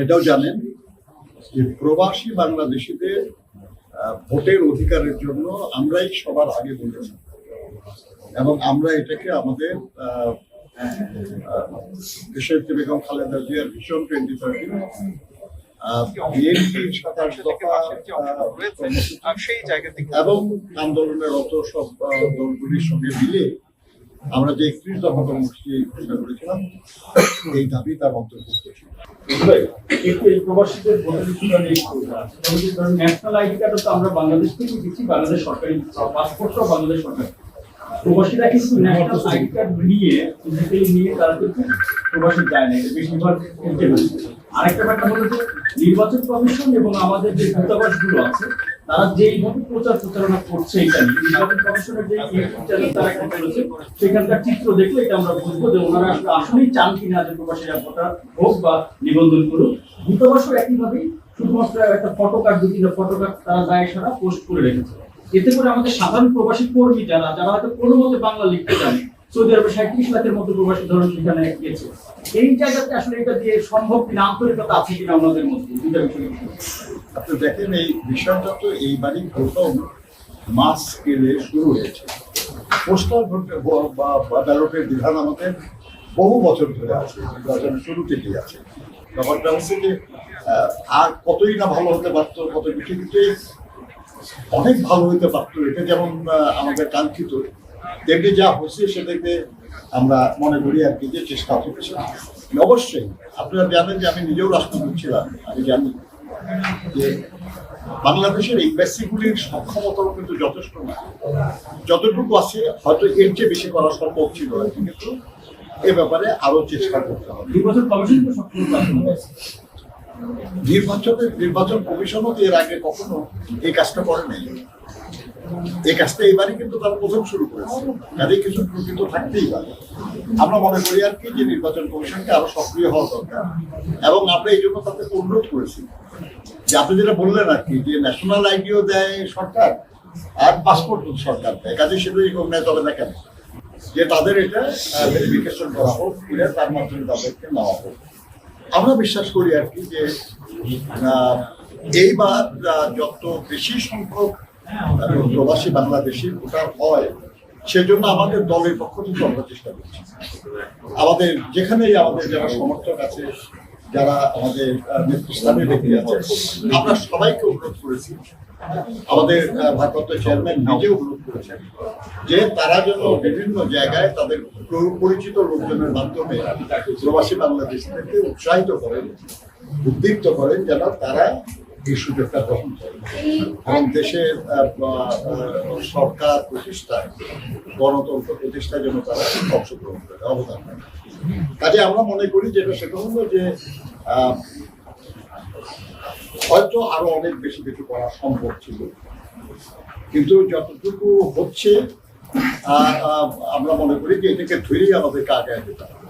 এটাও জানেন যে প্রবাসী বাংলাদেশিদের ভোটের অধিকারের জন্য আমরাই সবার আগে বলেছি। এবং আমরা এটাকে আমাদের দেশনেত্রী বেগম খালেদা জিয়ার ভিশন টোয়েন্টি থার্টি বিএনপির সাতাশ দফা এবং আন্দোলনের অত সব দলগুলির সঙ্গে মিলে আমরা যে একত্রিশ দফা কর্মসূচি ঘোষণা করেছিলাম, এই দাবি তার অন্তর্ভুক্ত ছিল। ন্যাশনাল আইডি তো আমরা বাংলাদেশ থেকে বাংলাদেশ সরকারি বাংলাদেশ প্রবাসীরা নিয়ে প্রবাসী আরেকটা ব্যাপার হলো যে, নির্বাচন কমিশন এবং আমাদের যে দূতাবাসগুলো আছে তারা যেইভাবে প্রচার প্রচারণা করছে এটা সেখানকার চিত্র দেখলে এটা আমরা বুঝব যে ওনারা আসলে আসলেই চান কিনা যে প্রবাসীরা ভোটার হোক বা নিবন্ধন করুক। দূতাবাসও একইভাবেই শুধুমাত্র একটা ফটো কার্ড দু তিনটা ফটো কার্ড তারা দায় সারা পোস্ট করে রেখেছে। এতে করে আমাদের সাধারণ প্রবাসী কর্মী যারা যারা হয়তো কোনো মতে বাংলা লিখতে জানে, সৌদি আরবে সাঁত্রিশ লাখের মতো প্রবাসী ধরুন সেখানে গেছে। এই জায়গাতে আসলে এটা দিয়ে সম্ভব কিনা, আন্তরিকতা আছে কিনা ওনাদের মধ্যে, দুইটা বিষয় আপনি দেখেন এই বিষয়টা তো এইবারই প্রথম মাস স্কেলে শুরু হয়েছে। পোস্টাল ভোটের বা ব্যালটের বিধান আমাদের বহু বছর ধরে আছে নির্বাচনের শুরু থেকেই আছে। ব্যাপারটা হচ্ছে যে আর কতই না ভালো হতে পারতো, কত কিছু কিন্তু অনেক ভালো হতে পারতো, এটা যেমন আমাদের কাঙ্ক্ষিত, তেমনি যা হচ্ছে সেটাকে আমরা মনে করি আর কি যে চেষ্টা হচ্ছে। অবশ্যই, আপনারা জানেন যে আমি নিজেও রাষ্ট্রদূত ছিলাম, আমি জানি যে বাংলাদেশের এম্বাসিগুলির সক্ষমতাও কিন্তু যথেষ্ট না। যতটুকু আছে হয়তো এর চেয়ে বেশি করা সম্ভব ছিল কিন্তু এ ব্যাপারে আরও চেষ্টা করতে হবে। নির্বাচনের নির্বাচন কমিশনও এর আগে কখনো এই কাজটা করে নাই। এই কাজটা এবারই কিন্তু তারা প্রথম শুরু করেছে। কাজে কিছু ত্রুটি তো থাকতেই পারে। আমরা মনে করি আর কি যে নির্বাচন কমিশনকে আরও সক্রিয় হওয়া দরকার। এবং আমরা এই জন্য তাদের অনুরোধ করেছি যে আপনি যেটা বললেন আর কি, যে ন্যাশনাল আইডিও দেয় সরকার আর পাসপোর্ট সরকার দেয়, কাজে সেটা রিকগনাইজ হবে না কেন? যে তাদের এটা ভেরিফিকেশন করা হোক করে তার মাধ্যমে তাদেরকে নেওয়া হোক। আমরা বিশ্বাস করি আর কি যে এইবার যত বেশি সংখ্যক প্রবাসী বাংলাদেশি ভোটার হয়। সেজন্য আমাদের দলের পক্ষ থেকে আমরা চেষ্টা করছি। আমাদের যেখানেই আমাদের যারা সমর্থক আছে যারা আমাদের আহ, নেতৃস্থানীয় ব্যক্তি আছে আমরা সবাইকে অনুরোধ করেছি। আমাদের ভারপ্রাপ্ত চেয়ারম্যান নিজে অনুরোধ করেছেন যে তারা যেন বিভিন্ন জায়গায় তাদের পরিচিত লোকজনের মাধ্যমে প্রবাসী বাংলাদেশিদেরকে উৎসাহিত করেন উদ্দীপ্ত করেন যেন তারা এই সুযোগটা গ্রহণ এবং বা- আহ, সরকার প্রতিষ্ঠায় গণতন্ত্র প্রতিষ্ঠায় যেন তারা অংশগ্রহণ করে অবদান কাজে আমরা মনে করি যেটা সেটা হলো যে আহ, হয়তো আরও অনেক বেশি কিছু করা সম্ভব ছিল। কিন্তু যতটুকু হচ্ছে আমরা মনে করি যে এটাকে ধরেই আমাদেরকে আগে যেতে হবে